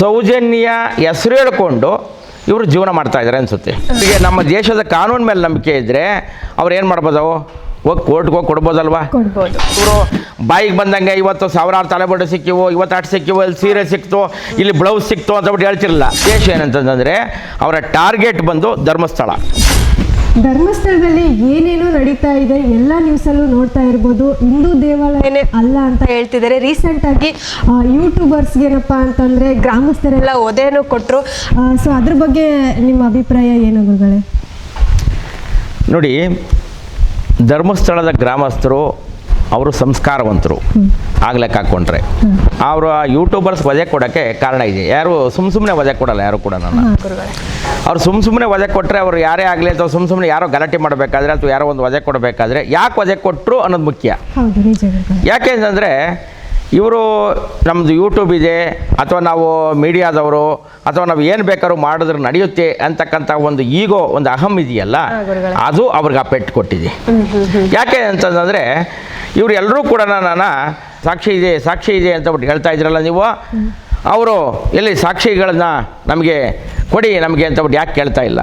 ಸೌಜನ್ಯ ಹೆಸರು ಹೇಳ್ಕೊಂಡು ಇವರು ಜೀವನ ಮಾಡ್ತಾ ಇದ್ದಾರೆ ಅನಿಸುತ್ತೆ. ಈಗ ನಮ್ಮ ದೇಶದ ಕಾನೂನು ಮೇಲೆ ನಂಬಿಕೆ ಇದ್ದರೆ ಅವ್ರು ಏನು ಮಾಡ್ಬೋದು ಹೋಗಿ ಕೋರ್ಟ್ಗೆ ಹೋಗಿ ಕೊಡ್ಬೋದಲ್ವಾ? ಕೊಡ್ಬೋದು. ಇವರು ಬಾಯಿಗೆ ಬಂದಂಗೆ ಇವತ್ತು ಸಾವಿರಾರು ತಲೆಬೊಡೆ ಸಿಕ್ಕಿವು ಇವತ್ತು ಅಟ್ಟು ಸಿಕ್ಕಿವು ಇಲ್ಲಿ ಸೀರೆ ಸಿಕ್ತು ಇಲ್ಲಿ ಬ್ಲೌಸ್ ಸಿಕ್ತು ಅಂತ ಬಿಟ್ಟು ಹೇಳ್ತಿರಲಿಲ್ಲ. ದೇಶ ಏನಂತಂದರೆ ಅವರ ಟಾರ್ಗೆಟ್ ಬಂದು ಧರ್ಮಸ್ಥಳ. ಧರ್ಮಸ್ಥಳದಲ್ಲಿ ಏನೇನು ನಡೀತಾ ಇದೆ, ಎಲ್ಲ ನ್ಯೂಸಲ್ಲೂ ನೋಡ್ತಾ ಇರ್ಬೋದು. ಹಿಂದೂ ದೇವಾಲಯನೇ ಅಲ್ಲ ಅಂತ ಹೇಳ್ತಿದ್ದಾರೆ. ರೀಸೆಂಟ್ ಆಗಿ ಯೂಟ್ಯೂಬರ್ಸ್ ಏನಪ್ಪ ಅಂತಂದ್ರೆ ಗ್ರಾಮಸ್ಥರೆಲ್ಲ ಒದೆಯನ್ನು ಕೊಟ್ಟರು ಸೊ ಅದ್ರ ಬಗ್ಗೆ ನಿಮ್ಮ ಅಭಿಪ್ರಾಯ ಏನು ಗುರುಗಳೇ? ನೋಡಿ, ಧರ್ಮಸ್ಥಳದ ಗ್ರಾಮಸ್ಥರು ಅವರು ಸಂಸ್ಕಾರವಂತರು. ಆಗ್ಲೆಕ್ಕ ಹಾಕ್ಕೊಂಡ್ರೆ ಅವರು ಯೂಟ್ಯೂಬರ್ಸ್ ವಜೆ ಕೊಡೋಕ್ಕೆ ಕಾರಣ ಇದೆ. ಯಾರು ಸುಮ್ ಸುಮ್ಮನೆ ವಜೆ ಕೊಡಲ್ಲ ಯಾರು ಕೂಡ ಗುರುಗಳೇ. ಅವ್ರು ಸುಮ್ ಸುಮ್ಮನೆ ವಜೆ ಕೊಟ್ಟರೆ ಅವ್ರು ಯಾರೇ ಆಗಲಿ ಅಥವಾ ಸುಮ್ ಸುಮ್ಮನೆ ಯಾರೋ ಗಲಾಟೆ ಮಾಡಬೇಕಾದ್ರೆ ಅಥವಾ ಯಾರೋ ಒಂದು ವಜೆ ಕೊಡಬೇಕಾದ್ರೆ ಯಾಕೆ ವಜೆ ಕೊಟ್ಟರು ಅನ್ನೋದು ಮುಖ್ಯ. ಯಾಕೆ ಅಂತಂದರೆ ಇವರು ನಮ್ಮದು ಯೂಟ್ಯೂಬ್ ಇದೆ ಅಥವಾ ನಾವು ಮೀಡಿಯಾದವರು ಅಥವಾ ನಾವು ಏನು ಬೇಕಾದ್ರೂ ಮಾಡಿದ್ರೆ ನಡೆಯುತ್ತೆ ಅಂತಕ್ಕಂಥ ಒಂದು ಈಗೋ ಒಂದು ಅಹಂ ಇದೆಯಲ್ಲ ಅದು ಅವ್ರಿಗೆ ಆ ಪೆಟ್ಟು ಕೊಟ್ಟಿದೆ. ಯಾಕೆ ಅಂತಂದರೆ ಇವರು ಎಲ್ಲರೂ ಕೂಡ ನಾನು ಸಾಕ್ಷಿ ಇದೆ ಸಾಕ್ಷಿ ಇದೆ ಅಂತ ಬಿಟ್ಟು ಹೇಳ್ತಾ ಇದ್ರಲ್ಲ ನೀವು? ಅವರು ಎಲ್ಲಿ ಸಾಕ್ಷಿಗಳನ್ನ ನಮಗೆ ಕೊಡಿ ನಮಗೆ ಅಂತ ಬಿಟ್ಟು ಯಾಕೆ ಕೇಳ್ತಾ ಇಲ್ಲ?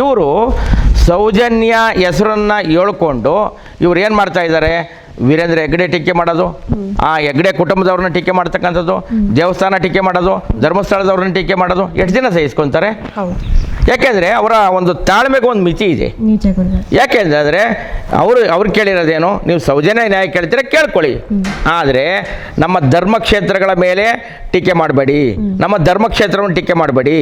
ಇವರು ಸೌಜನ್ಯ ಹೆಸರನ್ನು ಹೇಳ್ಕೊಂಡು ಇವ್ರು ಏನು ಮಾಡ್ತಾ ಇದ್ದಾರೆ? ವೀರೇಂದ್ರ ಹೆಗ್ಡೆ ಟೀಕೆ ಮಾಡೋದು? ಆ ಹೆಗ್ಡೆ ಕುಟುಂಬದವ್ರನ್ನ ಟೀಕೆ ಮಾಡ್ತಕ್ಕಂಥದ್ದು, ದೇವಸ್ಥಾನ ಟೀಕೆ ಮಾಡೋದು, ಧರ್ಮಸ್ಥಳದವ್ರನ್ನ ಟೀಕೆ ಮಾಡೋದು, ಎಷ್ಟು ದಿನ ಸಹಿಸ್ಕೊಂತಾರೆ ಯಾಕೆಂದರೆ ಅವರ ಒಂದು ತಾಳ್ಮೆಗೆ ಒಂದು ಮಿತಿ ಇದೆ. ಯಾಕೆಂದ್ರೆ ಅವರು ಅವ್ರು ಕೇಳಿರೋದೇನು? ನೀವು ಸೌಜನ್ಯ ನ್ಯಾಯ ಕೇಳ್ತೀರ ಕೇಳ್ಕೊಳ್ಳಿ. ಆದರೆ ನಮ್ಮ ಧರ್ಮಕ್ಷೇತ್ರಗಳ ಮೇಲೆ ಟೀಕೆ ಮಾಡಬೇಡಿ. ನಮ್ಮ ಧರ್ಮಕ್ಷೇತ್ರವನ್ನು ಟೀಕೆ ಮಾಡಬೇಡಿ.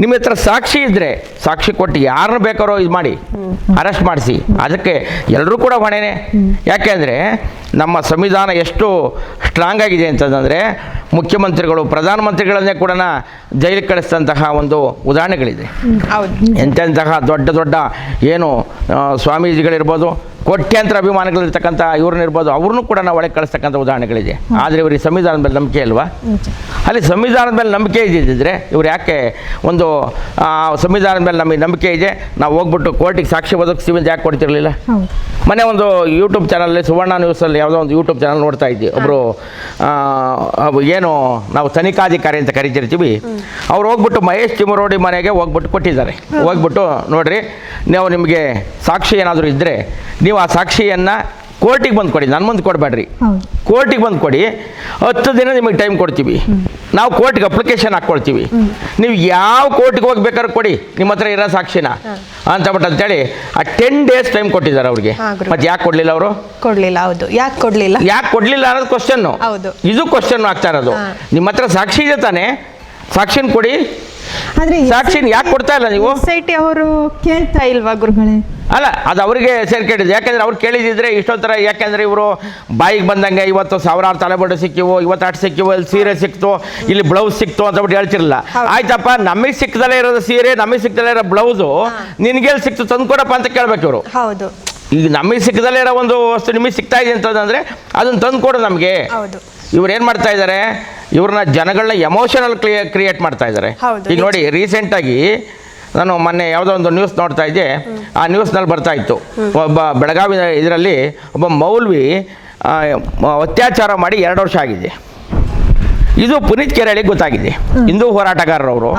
ನಿಮ್ಮ ಹತ್ರ ಸಾಕ್ಷಿ ಇದ್ದರೆ ಸಾಕ್ಷಿ ಕೊಟ್ಟು ಯಾರನ್ನು ಬೇಕಾರೋ ಇದು ಮಾಡಿ ಅರೆಸ್ಟ್ ಮಾಡಿಸಿ. ಅದಕ್ಕೆ ಎಲ್ಲರೂ ಕೂಡ ಹೊಣೆನೆ. ಯಾಕೆಂದರೆ ನಮ್ಮ ಸಂವಿಧಾನ ಎಷ್ಟು ಸ್ಟ್ರಾಂಗ್ ಆಗಿದೆ ಅಂತಂದರೆ ಮುಖ್ಯಮಂತ್ರಿಗಳು ಪ್ರಧಾನಮಂತ್ರಿಗಳನ್ನೇ ಕೂಡ ಜೈಲಿಗೆ ಕಳಿಸಿದಂತಹ ಒಂದು ಉದಾಹರಣೆಗಳಿದೆ. ಎಂತೆಂತಹ ದೊಡ್ಡ ದೊಡ್ಡ ಏನು ಸ್ವಾಮೀಜಿಗಳಿರ್ಬೋದು ಕೋಟ್ಯಾಂತರ ಅಭಿಮಾನಿಗಳಿರ್ತಕ್ಕಂಥ ಇವ್ರನ್ನಿರ್ಬೋದು ಅವ್ರನ್ನೂ ಕೂಡ ನಾವು ಒಳಗೆ ಕಳಿಸ್ತಕ್ಕಂಥ ಉದಾಹರಣೆಗಳಿದೆ. ಆದರೆ ಇವರಿಗೆ ಸಂವಿಧಾನದ ಮೇಲೆ ನಂಬಿಕೆ ಇಲ್ವಾ? ಅಲ್ಲಿ ಸಂವಿಧಾನದ ಮೇಲೆ ನಂಬಿಕೆ ಇದ್ದಿದ್ದರೆ ಇವ್ರು ಯಾಕೆ ಒಂದು ಸಂವಿಧಾನದ ಮೇಲೆ ನಮಗೆ ನಂಬಿಕೆ ಇದೆ ನಾವು ಹೋಗ್ಬಿಟ್ಟು ಕೋರ್ಟಿಗೆ ಸಾಕ್ಷಿ ಒದಗಿಸ್ತೀವಿ ಅಂತ ಯಾಕೆ ಕೊಡ್ತಿರಲಿಲ್ಲ? ಮನೆ ಮೊನ್ನೆ ಒಂದು ಯೂಟ್ಯೂಬ್ ಚಾನಲಲ್ಲಿ ಸುವರ್ಣ ನ್ಯೂಸಲ್ಲಿ ಯಾವುದೋ ಒಂದು ಯೂಟ್ಯೂಬ್ ಚಾನಲ್ ನೋಡ್ತಾ ಇದ್ವಿ. ಒಬ್ಬರು ಏನು ನಾವು ತನಿಖಾಧಿಕಾರಿ ಅಂತ ಕರಿತಿರ್ತೀವಿ. ಅವ್ರು ಹೋಗ್ಬಿಟ್ಟು ಮಹೇಶ್ ತಿಮರೋಡಿ ಮನೆಗೆ ಹೋಗ್ಬಿಟ್ಟು ಕೊಟ್ಟಿದ್ದಾರೆ. ಹೋಗ್ಬಿಟ್ಟು ನೋಡ್ರಿ ನಾವು ನಿಮಗೆ ಸಾಕ್ಷಿ ಏನಾದರೂ ಇದ್ದರೆ ನೀವು ಆ ಸಾಕ್ಷಿಯನ್ನು ಕೋರ್ಟಿಗೆ ಬಂದು ಕೊಡಿ ನನ್ನ ಮುಂದೆ ಕೊಡಬೇಡ್ರಿ. ಕೋರ್ಟಿಗೆ ಬಂದು ಕೊಡಿ ಹತ್ತು ದಿನ ನಿಮಗೆ ಟೈಮ್ ಕೊಡ್ತೀವಿ. ನಾವು ಕೋರ್ಟ್ಗೆ ಅಪ್ಲಿಕೇಶನ್ ಹಾಕ್ಕೊಳ್ತೀವಿ. ನೀವು ಯಾವ ಕೋರ್ಟ್ಗೆ ಹೋಗ್ಬೇಕಾದ್ರೆ ಕೊಡಿ ನಿಮ್ಮ ಹತ್ರ ಇರೋ ಸಾಕ್ಷಿನ. ಅಂತ ಬಟ್ ಅಂತೇಳಿ ಆ ಟೆನ್ ಡೇಸ್ ಟೈಮ್ ಕೊಟ್ಟಿದ್ದಾರೆ ಅವ್ರಿಗೆ. ಮತ್ತೆ ಯಾಕೆ ಕೊಡ್ಲಿಲ್ಲ ಅವರು? ಕೊಡ್ಲಿಲ್ಲ ಹೌದು. ಯಾಕೆ ಕೊಡ್ಲಿಲ್ಲ? ಯಾಕೆ ಕೊಡ್ಲಿಲ್ಲ ಅನ್ನೋದು ಕ್ವಶನ್ನು ಹೌದು. ಇದು ಕ್ವಶನ್ ಆಗ್ತಾ ಇರೋದು. ನಿಮ್ಮ ಹತ್ರ ಸಾಕ್ಷಿ ಇದೆ ತಾನೇ? ಸಾಕ್ಷಿನ ಕೊಡಿ. ಆದ್ರೆ ಸಾಕ್ಷಿನ ಯಾಕೆ ಕೊಡ್ತಾ ಇಲ್ಲ ನೀವು? ಸೊಸೈಟಿ ಅವರು ಕೇಳ್ತಾ ಇಲ್ವಾ ಗುರು ಗುರುಗಳೇ? ಅಲ್ಲ ಅದು ಅವರಿಗೆ ಸೇರ್ಕೊಂಡಿದ್ದು ಯಾಕೆಂದ್ರೆ ಅವ್ರು ಕೇಳಿದಿದ್ರೆ ಇಷ್ಟೊತ್ತರ ಯಾಕಂದ್ರೆ ಇವರು ಬಾಯಿಗೆ ಬಂದಂಗೆ ಇವತ್ತು ಸಾವಿರಾರು ತಲೆಬಡ್ಡೆ ಸಿಕ್ಕಿವು ಇವತ್ತು ಅಟ್ ಸಿಕ್ಕಿವು ಇಲ್ಲಿ ಸೀರೆ ಸಿಕ್ತು ಇಲ್ಲಿ ಬ್ಲೌಸ್ ಸಿಕ್ತು ಅಂತ ಬಿಟ್ಟು ಹೇಳ್ತಿರಲಿಲ್ಲ. ಆಯ್ತಪ್ಪ ನಮಗೆ ಸಿಕ್ಕದಲ್ಲೇ ಇರೋದು ಸೀರೆ ನಮಗೆ ಸಿಕ್ಕದಲ್ಲೇ ಇರೋ ಬ್ಲೌಸು. ನಿನ್ಗೆಲ್ಲಿ ಸಿಕ್ತು ತಂದ್ಕೊಡಪ್ಪ ಅಂತ ಕೇಳ್ಬೇಕು ಇವರು. ಹೌದು. ಈಗ ನಮಗೆ ಸಿಕ್ಕದಲ್ಲೇ ಇರೋ ಒಂದು ವಸ್ತು ನಿಮಗೆ ಸಿಗ್ತಾ ಇದೆ ಅಂತಂದ್ರೆ ಅದನ್ನು ತಂದ್ಕೊಡು ನಮಗೆ. ಹೌದು. ಇವ್ರು ಏನು ಮಾಡ್ತಾ ಇದ್ದಾರೆ ಇವ್ರನ್ನ ಜನಗಳನ್ನ ಎಮೋಷನಲ್ ಕ್ರಿಯೇ ಕ್ರಿಯೇಟ್ ಮಾಡ್ತಾ ಇದ್ದಾರೆ ಈಗ ನೋಡಿ ರೀಸೆಂಟಾಗಿ ನಾನು ಮೊನ್ನೆ ಯಾವುದೋ ಒಂದು ನ್ಯೂಸ್ ನೋಡ್ತಾ ಇದ್ದೆ. ಆ ನ್ಯೂಸ್ನಲ್ಲಿ ಬರ್ತಾ ಇತ್ತು. ಒಬ್ಬ ಬೆಳಗಾವಿ ಇದರಲ್ಲಿ ಒಬ್ಬ ಮೌಲ್ವಿ ಅತ್ಯಾಚಾರ ಮಾಡಿ ಎರಡು ವರ್ಷ ಆಗಿದೆ. ಇದು ಪುನೀತ್ ಕೆರಳಿಗೆ ಗೊತ್ತಾಗಿದೆ. ಹಿಂದೂ ಹೋರಾಟಗಾರರವರು.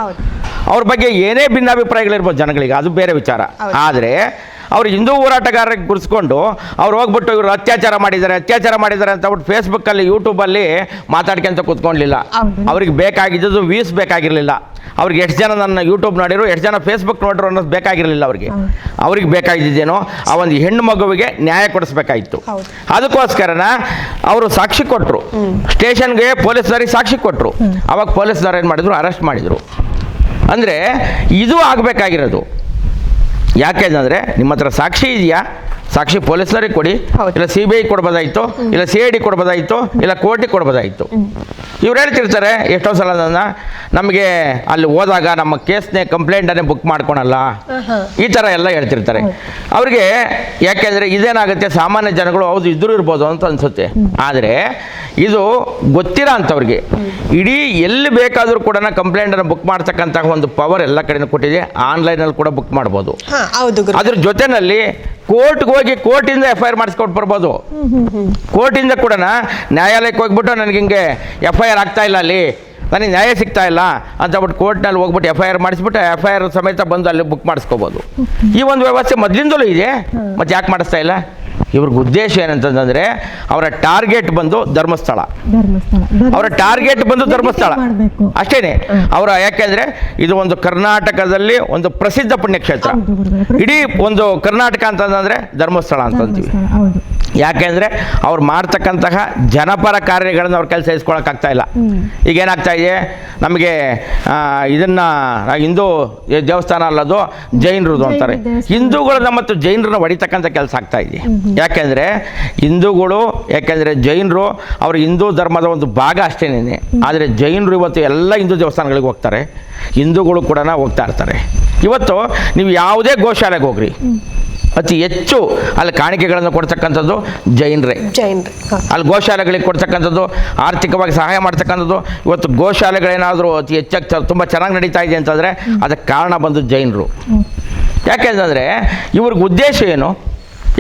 ಅವ್ರ ಬಗ್ಗೆ ಏನೇ ಭಿನ್ನಾಭಿಪ್ರಾಯಗಳಿರ್ಬೋದು ಜನಗಳಿಗೆ ಅದು ಬೇರೆ ವಿಚಾರ. ಆದರೆ ಅವ್ರು ಹಿಂದೂ ಹೋರಾಟಗಾರರಿಗೆ ಗುರ್ಸ್ಕೊಂಡು ಅವ್ರು ಹೋಗ್ಬಿಟ್ಟು ಇವರು ಅತ್ಯಾಚಾರ ಮಾಡಿದ್ದಾರೆ ಅತ್ಯಾಚಾರ ಮಾಡಿದ್ದಾರೆ ಅಂತ ಬಿಟ್ಟು ಫೇಸ್ಬುಕ್ಕಲ್ಲಿ ಯೂಟ್ಯೂಬಲ್ಲಿ ಮಾತಾಡ್ಕೊಂತ ಕೂತ್ಕೊಂಡಿಲ್ಲ. ಅವ್ರಿಗೆ ಬೇಕಾಗಿದ್ದು ವೀಸ್ ಬೇಕಾಗಿರಲಿಲ್ಲ ಅವ್ರಿಗೆ ಎಷ್ಟು ಜನ ನನ್ನ ಯೂಟ್ಯೂಬ್ ನೋಡಿರು ಎಷ್ಟು ಜನ ಫೇಸ್ಬುಕ್ ನೋಡಿರು ಅನ್ನೋದು ಬೇಕಾಗಿರಲಿಲ್ಲ ಅವ್ರಿಗೆ. ಅವ್ರಿಗೆ ಬೇಕಾಗಿದ್ದೇನೋ ಆ ಒಂದು ಹೆಣ್ಣು ಮಗುವಿಗೆ ನ್ಯಾಯ ಕೊಡಿಸ್ಬೇಕಾಗಿತ್ತು. ಹೌದು. ಅದಕ್ಕೋಸ್ಕರನ ಅವರು ಸಾಕ್ಷಿ ಕೊಟ್ಟರು ಸ್ಟೇಷನ್ಗೆ ಪೊಲೀಸರಿಗೆ ಸಾಕ್ಷಿ ಕೊಟ್ಟರು ಅವಾಗ ಪೊಲೀಸ್ನವ್ರು ಏನು ಮಾಡಿದ್ರು? ಅರೆಸ್ಟ್ ಮಾಡಿದರು. ಅಂದರೆ ಇದು ಆಗಬೇಕಾಗಿರೋದು. ಯಾಕೆ ಅಂದರೆ ನಿಮ್ಮ ಹತ್ರ ಸಾಕ್ಷಿ ಇದೆಯಾ? ಸಾಕ್ಷಿ ಪೊಲೀಸರಿಗೆ ಕೊಡಿ ಇಲ್ಲ ಸಿ ಬಿ ಐ ಕೊಡ್ಬೋದಾಯಿತು ಇಲ್ಲ ಸಿ ಐ ಡಿ ಕೊಡ್ಬೋದಾಯಿತು ಇಲ್ಲ ಕೋರ್ಟಿಗೆ ಕೊಡ್ಬೋದಾಯಿತು. ಇವ್ರು ಹೇಳ್ತಿರ್ತಾರೆ ಎಷ್ಟೋ ಸಲ ನನ್ನ ನಮಗೆ ಅಲ್ಲಿ ಹೋದಾಗ ನಮ್ಮ ಕೇಸ್ನೇ ಕಂಪ್ಲೇಂಟನ್ನೇ ಬುಕ್ ಮಾಡ್ಕೊಳಲ್ಲ. ಈ ಥರ ಎಲ್ಲ ಹೇಳ್ತಿರ್ತಾರೆ. ಅವ್ರಿಗೆ ಯಾಕೆಂದರೆ ಇದೇನಾಗುತ್ತೆ ಸಾಮಾನ್ಯ ಜನಗಳು ಹೌದು ಇದ್ರು ಇರ್ಬೋದು ಅಂತ ಅನಿಸುತ್ತೆ. ಆದರೆ ಇದು ಗೊತ್ತಿರೋ ಅಂಥವ್ರಿಗೆ ಇಡೀ ಎಲ್ಲಿ ಬೇಕಾದರೂ ಕೂಡ ಕಂಪ್ಲೇಂಟನ್ನು ಬುಕ್ ಮಾಡ್ತಕ್ಕಂಥ ಒಂದು ಪವರ್ ಎಲ್ಲ ಕಡೆನೂ ಕೊಟ್ಟಿದೆ. ಆನ್ಲೈನಲ್ಲಿ ಕೂಡ ಬುಕ್ ಮಾಡ್ಬೋದು. ಅದ್ರ ಜೊತೆನಲ್ಲಿ ಕೋರ್ಟ್ಗೆ ಹೋಗಿ ಕೋರ್ಟಿಂದ ಎಫ್ ಐ ಆರ್ ಮಾಡಿಸ್ಕೊಟ್ಟು ಬರ್ಬೋದು. ಕೋರ್ಟಿಂದ ಕೂಡ ನ್ಯಾಯಾಲಯಕ್ಕೆ ಹೋಗ್ಬಿಟ್ಟು ನನಗೆ ಹಿಂಗೆ ಎಫ್ ಐ ಆರ್ ಆಗ್ತಾ ಇಲ್ಲ ಅಲ್ಲಿ. ನನಗೆ ನ್ಯಾಯ ಸಿಗ್ತಾ ಇಲ್ಲ ಅಂತ ಬಿಟ್ಟು ಕೋರ್ಟ್ನಲ್ಲಿ ಹೋಗ್ಬಿಟ್ಟು ಎಫ್ ಐ ಆರ್ ಮಾಡಿಸ್ಬಿಟ್ಟು ಎಫ್ ಐ ಆರ್ ಸಮೇತ ಬಂದು ಅಲ್ಲಿ ಬುಕ್ ಮಾಡಿಸ್ಕೋಬೋದು. ಈ ಒಂದು ವ್ಯವಸ್ಥೆ ಮೊದಲಿಂದಲೂ ಇದೆ ಮತ್ತೆ ಯಾಕೆ ಮಾಡಿಸ್ತಾ ಇಲ್ಲ? ಇವ್ರಿಗೆ ಉದ್ದೇಶ ಏನಂತಂದ್ರೆ ಅವರ ಟಾರ್ಗೆಟ್ ಬಂದು ಧರ್ಮಸ್ಥಳ. ಅವರ ಟಾರ್ಗೆಟ್ ಬಂದು ಧರ್ಮಸ್ಥಳ. ಅಷ್ಟೇನೆ. ಅವರ ಯಾಕೆಂದ್ರೆ ಇದು ಒಂದು ಕರ್ನಾಟಕದಲ್ಲಿ ಒಂದು ಪ್ರಸಿದ್ಧ ಪುಣ್ಯಕ್ಷೇತ್ರ. ಇಡೀ ಒಂದು ಕರ್ನಾಟಕ ಅಂತಂದ್ರೆ ಧರ್ಮಸ್ಥಳ ಅಂತಂತೀವಿ ಯಾಕೆಂದ್ರೆ ಅವ್ರು ಮಾಡ್ತಕ್ಕಂತಹ ಜನಪರ ಕಾರ್ಯಗಳನ್ನು ಅವ್ರ ಕೆಲಸ ಇಸ್ಕೊಳಕ್ಕಾಗ್ತಾ ಇಲ್ಲ. ಈಗ ಏನಾಗ್ತಾ ಇದೆ? ನಮಗೆ ಇದನ್ನು ಹಿಂದೂ ದೇವಸ್ಥಾನ ಅಲ್ಲದು ಜೈನರದು ಅಂತಾರೆ. ಹಿಂದೂಗಳನ್ನ ಮತ್ತು ಜೈನರನ್ನ ಹೊಡಿತಕ್ಕಂಥ ಕೆಲಸ ಆಗ್ತಾ ಇದೆ. ಯಾಕೆಂದ್ರೆ ಹಿಂದೂಗಳು ಯಾಕೆಂದ್ರೆ ಜೈನರು ಅವ್ರ ಹಿಂದೂ ಧರ್ಮದ ಒಂದು ಭಾಗ ಅಷ್ಟೇನೇ ಆದರೆ ಜೈನರು ಇವತ್ತು ಎಲ್ಲ ಹಿಂದೂ ದೇವಸ್ಥಾನಗಳಿಗೆ ಹೋಗ್ತಾರೆ. ಹಿಂದೂಗಳು ಕೂಡ ಹೋಗ್ತಾ ಇರ್ತಾರೆ. ಇವತ್ತು ನೀವು ಯಾವುದೇ ಗೋಶಾಲೆಗೆ ಹೋಗ್ರಿ. ಅತಿ ಹೆಚ್ಚು ಅಲ್ಲಿ ಕಾಣಿಕೆಗಳನ್ನು ಕೊಡ್ತಕ್ಕಂಥದ್ದು ಜೈನರೇ. ಜೈನ್ ಅಲ್ಲಿ ಗೋಶಾಲೆಗಳಿಗೆ ಕೊಡ್ತಕ್ಕಂಥದ್ದು ಆರ್ಥಿಕವಾಗಿ ಸಹಾಯ ಮಾಡ್ತಕ್ಕಂಥದ್ದು. ಇವತ್ತು ಗೋಶಾಲೆಗಳೇನಾದರೂ ಅತಿ ಹೆಚ್ಚಾಗಿ ತುಂಬ ಚೆನ್ನಾಗಿ ನಡೀತಾ ಇದೆ ಅಂತಂದರೆ ಅದಕ್ಕೆ ಕಾರಣ ಬಂದು ಜೈನರು. ಯಾಕೆಂತಂದರೆ ಇವ್ರಿಗೆ ಉದ್ದೇಶ ಏನು?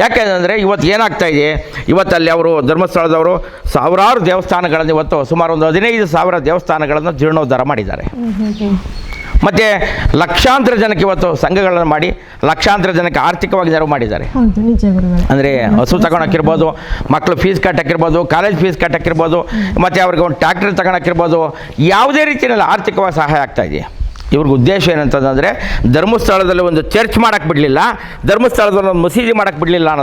ಯಾಕೆಂದರೆ ಇವತ್ತು ಏನಾಗ್ತಾ ಇದೆ? ಇವತ್ತಲ್ಲಿ ಅವರು ಧರ್ಮಸ್ಥಳದವರು ಸಾವಿರಾರು ದೇವಸ್ಥಾನಗಳನ್ನು ಇವತ್ತು ಸುಮಾರು ಒಂದು ಹದಿನೈದು ಸಾವಿರ ದೇವಸ್ಥಾನಗಳನ್ನು ಜೀರ್ಣೋದ್ಧಾರ ಮಾಡಿದ್ದಾರೆ. ಮತ್ತು ಲಕ್ಷಾಂತರ ಜನಕ್ಕೆ ಇವತ್ತು ಸಂಘಗಳನ್ನು ಮಾಡಿ ಲಕ್ಷಾಂತರ ಜನಕ್ಕೆ ಆರ್ಥಿಕವಾಗಿ ನೆರವು ಮಾಡಿದ್ದಾರೆ. ಅಂದರೆ ಹಸು ತಗೊಳಕ್ಕಿರ್ಬೋದು ಮಕ್ಕಳು ಫೀಸ್ ಕಟ್ಟಕ್ಕಿರ್ಬೋದು ಕಾಲೇಜ್ ಫೀಸ್ ಕಟ್ಟಕ್ಕಿರ್ಬೋದು ಮತ್ತು ಅವ್ರಿಗೆ ಒಂದು ಟ್ಯಾಕ್ಟರ್ ತಗೊಳಕ್ಕಿರ್ಬೋದು ಯಾವುದೇ ರೀತಿಯಲ್ಲಿ ಆರ್ಥಿಕವಾಗಿ ಸಹಾಯ ಆಗ್ತಾ ಇದೆ. ಇವ್ರಿಗೆ ಉದ್ದೇಶ ಏನಂತಂದರೆ ಧರ್ಮಸ್ಥಳದಲ್ಲಿ ಒಂದು ಚರ್ಚ್ ಮಾಡಕ್ ಬಿಡಲಿಲ್ಲ ಧರ್ಮಸ್ಥಳದಲ್ಲಿ ಒಂದು ಮಸೀದಿ ಮಾಡಕ್ಕೆ ಬಿಡಲಿಲ್ಲ ಅನ್ನೋ